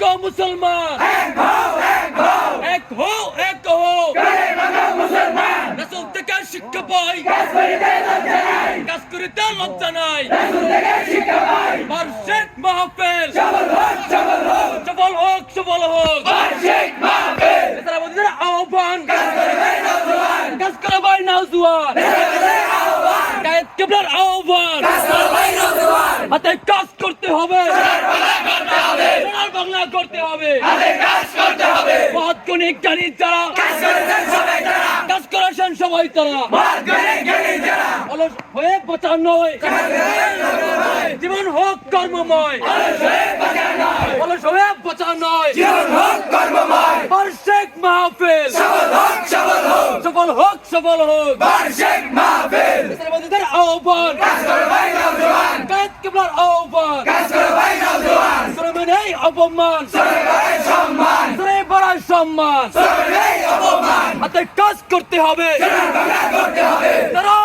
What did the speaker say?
মুসলমান। এক হো এক হো রাসূল থেকে শিক্ষা পাই। কাজ করিতে লজ্জা নাই? বার্ষিক মাহফিল। সফল হোক সফল হোক। নেতারা মোদীদের আহ্বান। কাজ করে ভাই নওজোয়ান গায়েদ কেবলার আহ্বান। হাতে কাজ করতে হবে। বাংলা করতে হবে। মহৎ কনিক জানি যারা কাজ করেছেন সবাই তারা। অলস হয়ে নয় জীবন হোক কর্মময়। অলস হয়ে নয় বার্ষিক মাহফিল। সফল হোক সফল হোক। আহ্বান। গায়েদ কেবলার আহ্বান। শ্রমে নেই অপমান। বড়ার সম্মান। হাতে কাজ করতে হবে। তারা